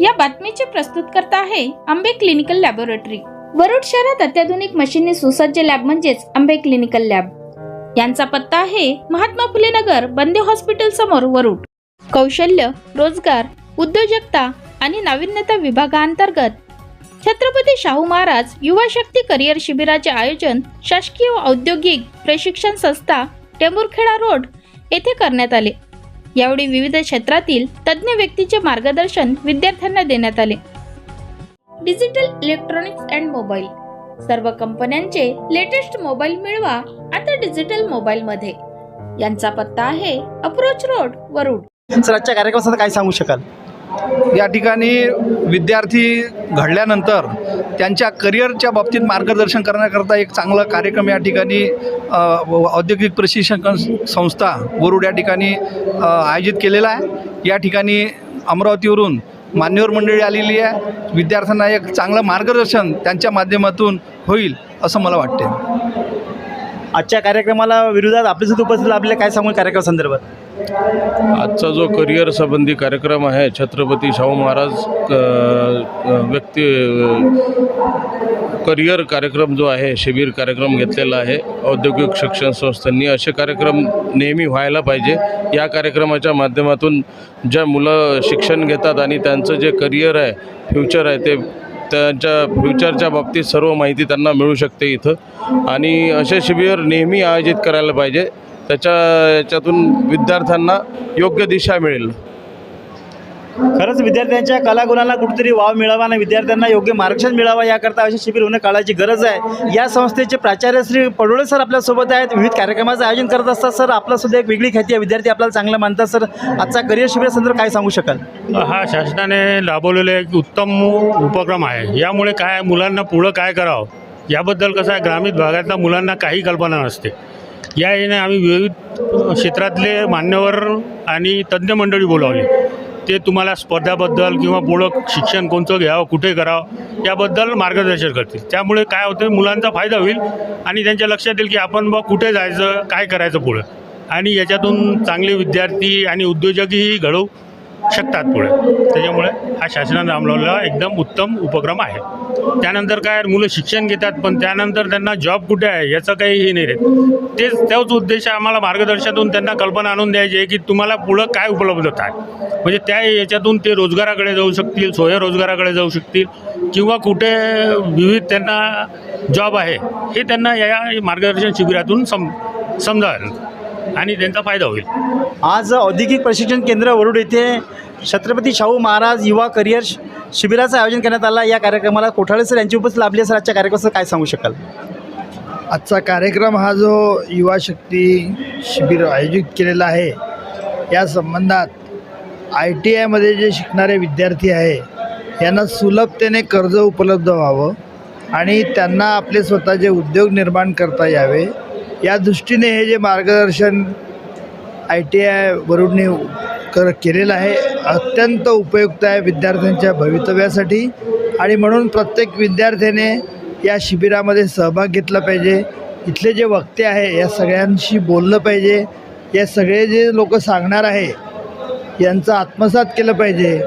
या बातमीचे प्रस्तुतकर्ता आहे आंबे क्लिनिकल लॅबोरेटरी. वरुड शहरात अत्याधुनिक मशीनने सुसज्ज लॅब म्हणजेच आंबे क्लिनिकल लॅब. यांचा पत्ता आहे महात्मा फुले नगर बंदे हॉस्पिटल समोर वरुड. कौशल्य रोजगार उद्योजकता आणि नाविन्यता विभागांतर्गत छत्रपती शाहू महाराज युवा शक्ती करिअर शिबिराचे आयोजन शासकीय औद्योगिक प्रशिक्षण संस्था टेंबुरखेडा रोड येथे करण्यात आले. यावेळी विविध क्षेत्रातील तज्ज्ञ व्यक्तीचे मार्गदर्शन विद्यार्थ्यांना देण्यात आले. डिजिटल इलेक्ट्रॉनिक्स अँड मोबाईल सर्व कंपन्यांचे लेटेस्ट मोबाईल मिळवा आता डिजिटल मोबाईल मध्ये. यांचा पत्ता आहे अप्रोच रोड वरुड. सर आजच्या कार्यक्रमासाठी काय सांगू शकाल? या ठिकाणी विद्यार्थी घडल्यानंतर त्यांच्या करिअरच्या बाबतीत मार्गदर्शन करण्याकरता एक चांगला कार्यक्रम या ठिकाणी औद्योगिक प्रशिक्षण संस्था वरुड या ठिकाणी आयोजित केलेला आहे. या ठिकाणी अमरावतीवरून मान्यवर मंडळी आलेली आहे. विद्यार्थ्यांना एक चांगलं मार्गदर्शन त्यांच्या माध्यमातून होईल असं मला वाटते आजच्या कार्यक्रमाला विरोधात आपल्यासुद्धा उपस्थित आपल्या काय सांगू कार्यक्रम संदर्भात? आजचा जो करिअर संबंधी कार्यक्रम आहे छत्रपती शाहू महाराज व्यक्ती करिअर कार्यक्रम जो आहे शिबिर कार्यक्रम घेतलेला आहे औद्योगिक शिक्षण संस्थांनी असे कार्यक्रम नेहमी व्हायला पाहिजे. या कार्यक्रमाच्या माध्यमातून ज्या मुलं शिक्षण घेतात आणि त्यांचं जे करिअर आहे फ्युचर आहे ते त्यांच्या फ्युचरच्या बाबतीत सर्व माहिती त्यांना मिळू शकते इथं. आणि असे शिबिर नेहमी आयोजित करायला पाहिजे. त्याच्या याच्यातून विद्यार्थ्यांना योग्य दिशा मिळेल. खरंच विद्यार्थ्यांच्या कलागुणांना कुठेतरी वाव मिळावा आणि विद्यार्थ्यांना योग्य मार्गदर्शन मिळावा याकरता असे शिबिर होणं काळाची गरज आहे. या संस्थेचे प्राचार्य श्री पडोळे सर आपल्यासोबत आहेत. विविध कार्यक्रमाचं आयोजन करत असतात. सर आपला सुद्धा एक वेगळी ख्याती आहे. विद्यार्थी आपल्याला चांगलं मानतात. सर आजचा करिअर शिबिरासंदर्भात काय सांगू शकाल? हा शासनाने राबवलेला एक उत्तम उपक्रम आहे. यामुळे काय मुलांना पुढं काय करावं? याबद्दल कसं आहे ग्रामीण भागातल्या मुलांना काही कल्पना नसते. या येणे आम्ही विविध क्षेत्रातले मान्यवर आणि तज्ज्ञ मंडळी बोलावली. ते तुम्हाला स्पर्धाबद्दल किंवा पुढं शिक्षण कोणतं घ्यावं कुठे करावं याबद्दल मार्गदर्शन करतील. त्यामुळे काय होतं मुलांचा फायदा होईल आणि त्यांच्या लक्षात येईल की आपण बा कुठे जायचं काय करायचं पुढं. आणि याच्यातून चांगले विद्यार्थी आणि उद्योजकही घडवू. शकतात पुढे. त्याच्यामुळे हा शासनानं राबवलेला एकदम उत्तम उपक्रम आहे. त्यानंतर काय मुलं शिक्षण घेतात पण त्यानंतर त्यांना जॉब कुठे आहे याचं काही हे नाही राहत तेच तोच उद्देश आम्हाला मार्गदर्शनातून त्यांना कल्पना आणून द्यायची आहे की तुम्हाला पुढं काय उपलब्धता आहे. म्हणजे त्या याच्यातून ते रोजगाराकडे जाऊ शकतील स्वयंरोजगाराकडे जाऊ शकतील किंवा कुठे विविध त्यांना जॉब आहे हे त्यांना या मार्गदर्शन शिबिरातून सम समजावेल. आणि त्यांचा फायदा होईल. आज औद्योगिक प्रशिक्षण केंद्र वरुड येथे छत्रपती शाहू महाराज युवा करिअर शि- शिबिराचं आयोजन करण्यात आलं. या कार्यक्रमाला कोठाळे सर यांची उपस्थित लाभली. सर आजच्या कार्यक्रमाचं काय सांगू शकाल? आजचा कार्यक्रम हा जो युवा शक्ती शिबिर आयोजित केलेला आहे या संबंधात आय टी आयमध्ये जे शिकणारे विद्यार्थी आहे यांना सुलभतेने कर्ज उपलब्ध व्हावं आणि त्यांना आपले स्वतःचे उद्योग निर्माण करता यावे या दृष्टीने हे जे मार्गदर्शन आय टी आय वरुडने कर केलेलं आहे अत्यंत उपयुक्त आहे विद्यार्थ्यांच्या भवितव्यासाठी. आणि म्हणून प्रत्येक विद्यार्थ्याने या शिबिरामध्ये सहभाग घेतला पाहिजे. इथले जे वक्ते आहे या सगळ्यांशी बोललं पाहिजे. या सगळे जे लोक सांगणार आहे यांचा आत्मसात केलं पाहिजे.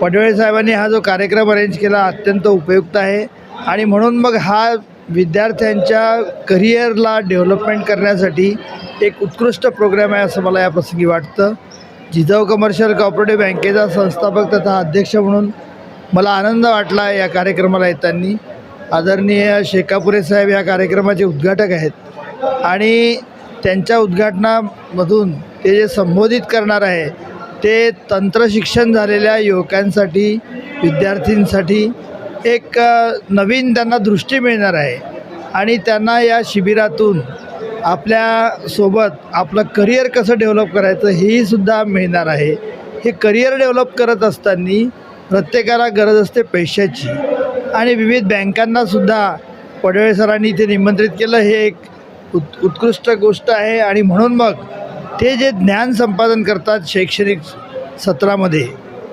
पडवळे साहेबांनी हा जो कार्यक्रम अरेंज केला अत्यंत उपयुक्त आहे. आणि म्हणून मग हा विद्यार्थ्यांच्या करिअरला डेव्हलपमेंट करण्यासाठी एक उत्कृष्ट प्रोग्राम आहे असं मला या प्रसंगी वाटतं. जिजाऊ कमर्शियल कॉपरेटिव्ह बँकेचा संस्थापक तथा अध्यक्ष म्हणून मला आनंद वाटला या कार्यक्रमाला येताना. आदरणीय शेकापुरे साहेब या कार्यक्रमाचे उद्घाटक आहेत आणि त्यांच्या उद्घाटनामधून ते जे संबोधित करणार आहे ते तंत्रशिक्षण झालेल्या युवकांसाठी विद्यार्थींसाठी एक नवीन त्यांना दृष्टी मिळणार आहे. आणि त्यांना या शिबिरातून आपल्यासोबत आपलं करिअर कसं डेव्हलप करायचं हेही सुद्धा मिळणार आहे. हे करिअर डेव्हलप करत असताना प्रत्येकाला गरज असते पैशाची. आणि विविध बँकांनासुद्धा पडवे सरांनी इथे निमंत्रित केलं. हे एक उत् उत्कृष्ट गोष्ट आहे. आणि म्हणून मग ते जे ज्ञान संपादन करतात शैक्षणिक सत्रामध्ये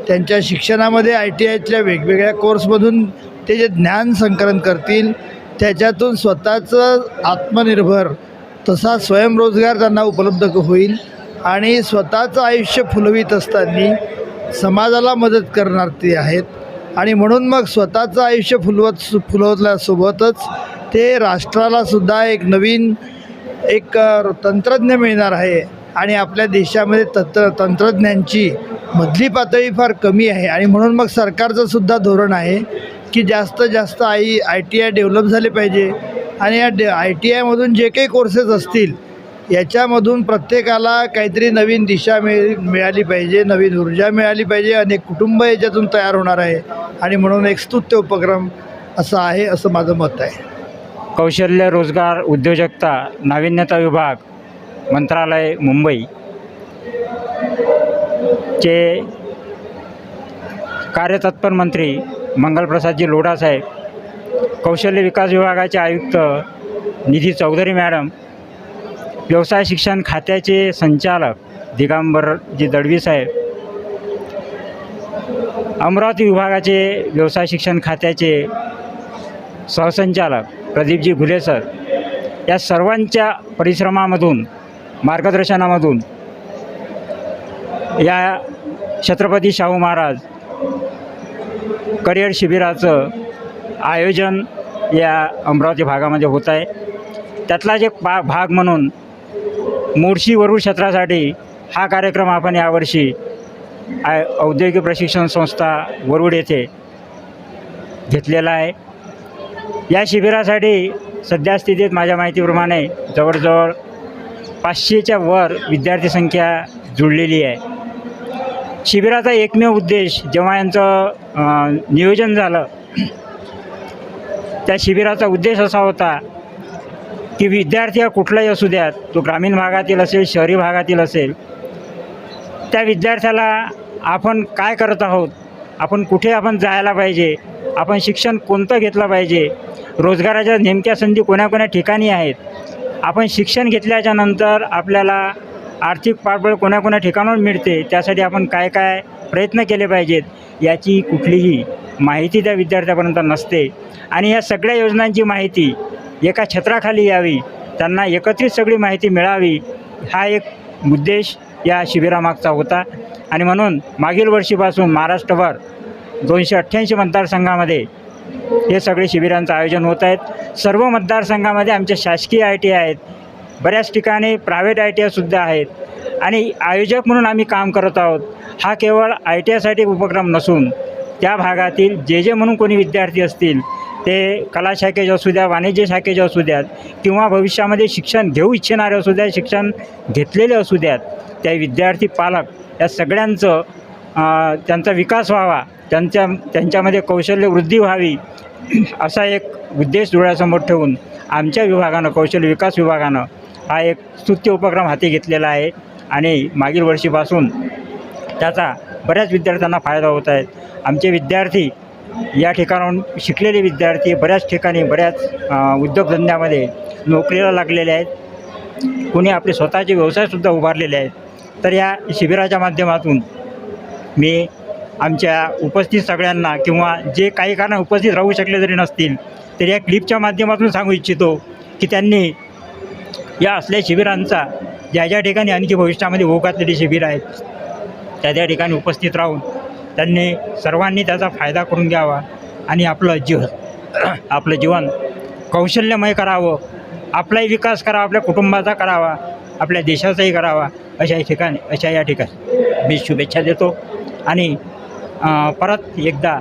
त्यांच्या शिक्षणामध्ये आय टी आयच्या वेगवेगळ्या कोर्समधून ते जे ज्ञान संकलन करतील त्याच्यातून स्वतःचं आत्मनिर्भर तसा स्वयंरोजगार त्यांना उपलब्ध होईल आणि स्वतःचं आयुष्य फुलवीत असताना समाजाला मदत करणार ते आहेत. आणि म्हणून मग स्वतःचं आयुष्य फुलवत सु फुलवतल्यासोबतच ते राष्ट्रालासुद्धा एक नवीन एक तंत्रज्ञ मिळणार आहे. आणि आपल्या देशामध्ये तंत्र तंत्रज्ञांची मधली पातळी फार कमी आहे आणि म्हणून मग सरकारचं सुद्धा धोरण आहे की जास्त जास्त I I T I develop झाले पाहिजे. आणि या डे आय टी आयमधून जे काही कोर्सेस असतील याच्यामधून प्रत्येकाला काहीतरी नवीन दिशा मिळ मिळाली पाहिजे नवीन ऊर्जा मिळाली पाहिजे अनेक कुटुंब याच्यातून तयार होणार आहे. आणि म्हणून एक स्तुत्य उपक्रम असा आहे असं माझं मत आहे. कौशल्य रोजगार उद्योजकता नाविन्यता विभाग मंत्रालय मुंबई. चे कार्यतत्पर मंत्री मंगलप्रसादजी लोढा साहेब कौशल्य विकास विभागाचे आयुक्त निधी चौधरी मॅडम व्यवसाय शिक्षण खात्याचे संचालक दिगंबरजी दळवी साहेब अमरावती विभागाचे व्यवसाय शिक्षण खात्याचे सहसंचालक प्रदीपजी घुले सर या सर्वांच्या परिश्रमामधून मार्गदर्शनामधून या छत्रपती शाहू महाराज करिअर शिबिराचं आयोजन या अमरावती भागामध्ये होत आहे. त्यातला एक पा भाग म्हणून मोर्शी वरुड क्षेत्रासाठी हा कार्यक्रम आपण यावर्षी आय औद्योगिक प्रशिक्षण संस्था वरुड येथे घेतलेला आहे. या शिबिरासाठी सध्या स्थितीत माझ्या माहितीप्रमाणे जवळजवळ पाचशेच्या वर विद्यार्थी संख्या जुळलेली आहे. शिबिराचा एकमेव उद्देश जेव्हा यांचं नियोजन झालं त्या शिबिराचा उद्देश असा होता की विद्यार्थी हा कुठलाही असू द्यात तो ग्रामीण भागातील असेल शहरी भागातील असेल त्या विद्यार्थ्याला आपण काय करत आहोत आपण कुठे आपण जायला पाहिजे आपण शिक्षण कोणतं घेतलं पाहिजे रोजगाराच्या नेमक्या संधी कोण्याकोण्या ठिकाणी आहेत आपण शिक्षण घेतल्याच्या नंतर आपल्याला आर्थिक पाठबळ कोणाकोणा ठिकाणावर मिळते त्यासाठी आपण काय काय प्रयत्न केले पाहिजेत याची कुठलीही माहिती त्या विद्यार्थ्यापर्यंत नसते. आणि या सगळ्या योजनांची माहिती एका छत्राखाली यावी त्यांना एकत्रित सगळी माहिती मिळावी हा एक उद्देश या शिबिरामागचा होता. आणि म्हणून मागील वर्षीपासून महाराष्ट्रभर दोनशे अठ्ठ्याऐंशी मतदारसंघामध्ये हे सगळे शिबिरांचं आयोजन होत आहेत. सर्व मतदारसंघामध्ये आमच्या शासकीय आय टी आहेत. बऱ्याच ठिकाणी प्रायव्हेट आय टी आयसुद्धा आहेत. आणि आयोजक म्हणून आम्ही काम करत आहोत. हा केवळ आय टी आयसाठी उपक्रम नसून त्या भागातील जे जे म्हणून कोणी विद्यार्थी असतील ते कला शाखेचे असू द्या वाणिज्य शाखेचे असू द्यात किंवा भविष्यामध्ये शिक्षण घेऊ इच्छिणारे असू द्या शिक्षण घेतलेले असू द्यात त्या विद्यार्थी पालक या सगळ्यांचं त्यांचा विकास व्हावा त्यांच्या त्यांच्यामध्ये कौशल्य वृद्धी व्हावी असा एक उद्देश डोळ्यासमोर ठेवून आमच्या विभागानं कौशल्य विकास विभागानं हा एक स्तुत्य उपक्रम हाती घेतलेला आहे आणि मागील वर्षीपासून त्याचा बऱ्याच विद्यार्थ्यांना फायदा होत आहे. आमचे विद्यार्थी या ठिकाणाहून शिकलेले विद्यार्थी बऱ्याच ठिकाणी बऱ्याच उद्योगधंद्यामध्ये नोकरीला लागलेले आहेत. कुणी आपले स्वतःचे व्यवसायसुद्धा उभारलेले आहेत. तर या शिबिराच्या माध्यमातून मी आमच्या उपस्थित सगळ्यांना किंवा जे काही कारण उपस्थित राहू शकले जरी नसतील तरी या क्लिपच्या माध्यमातून सांगू इच्छितो की त्यांनी या असल्या शिबिरांचा ज्या ज्या ठिकाणी आणखी भविष्यामध्ये ओघ घातलेली शिबिरं आहेत त्या त्या ठिकाणी उपस्थित राहून त्यांनी सर्वांनी त्याचा फायदा करून घ्यावा आणि आपलं जीव आपलं जीवन कौशल्यमय करावं आपलाही विकास करावा आपल्या कुटुंबाचा करावा आपल्या देशाचाही करावा अशा या ठिकाणी अशा या ठिकाणी मी शुभेच्छा देतो. आणि परत एकदा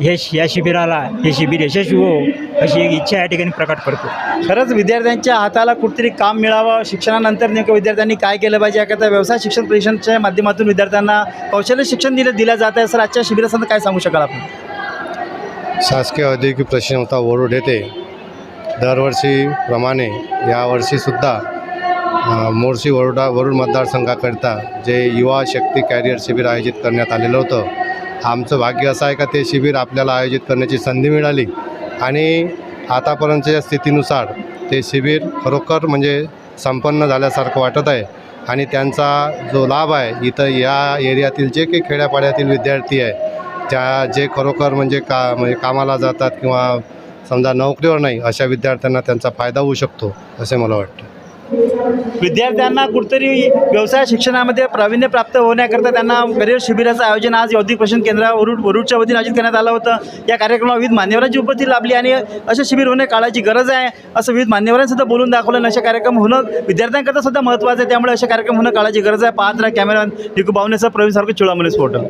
हे या शिबिराला हे शिबिर यशस्वी हो अशी एक इच्छा या ठिकाणी प्रकट करतो. खरंच विद्यार्थ्यांच्या हाताला कुठेतरी काम मिळावं शिक्षणानंतर नेमकं विद्यार्थ्यांनी काय केलं पाहिजे याकरता व्यवसाय शिक्षण परिषदेच्या माध्यमातून विद्यार्थ्यांना कौशल्य शिक्षण दिलं दिलं जात आहे सर आजच्या शिबिरासंदर्भात काय सांगू शकाल आपण? शासकीय औद्योगिक प्रशिक्षण संस्था वरुड येथे दरवर्षीप्रमाणे यावर्षीसुद्धा मोर्शी वरुडा वरुड मतदारसंघाकरिता जे युवा शक्ती कॅरियर शिबिर आयोजित करण्यात आलेलं होतं आमचं भाग्य असं आहे का ते शिबिर आपल्याला आयोजित करण्याची संधी मिळाली. आणि आतापर्यंतच्या स्थितीनुसार ते शिबिर खरोखर म्हणजे संपन्न झाल्यासारखं वाटत आहे. आणि त्यांचा जो लाभ आहे इथं या एरियातील जे काही खेड्यापाड्यातील विद्यार्थी आहे त्या जे खरोखर म्हणजे का म्हणजे कामाला जातात किंवा समजा नोकरीवर नाही अशा विद्यार्थ्यांना त्यांचा फायदा होऊ शकतो असे मला वाटतं. विद्यार्थ्यांना कुठतरी व्यवसाय शिक्षणामध्ये प्रावीण्य प्राप्त होण्याकरता त्यांना करिअर शिबिराचं आयोजन आज औद्योगिक प्रशिक्षण केंद्र वरुड वरुडच्या वतीने आयोजित करण्यात आलं होतं. या कार्यक्रमाला विविध मान्यवरांची उपस्थिती लाभली आणि असे शिबिर होणे काळाची गरज आहे असं विविध मान्यवरांसुद्धा बोलून दाखवलं. आणि असे कार्यक्रम होणं विद्यार्थ्यांकरता सुद्धा महत्त्वाचं आहे. त्यामुळे असे कार्यक्रम होणं काळाची गरज आहे. पाहत राहा कॅमेरा निकू बावनेसह प्रवीण सारखं चुळामणी स्फोटल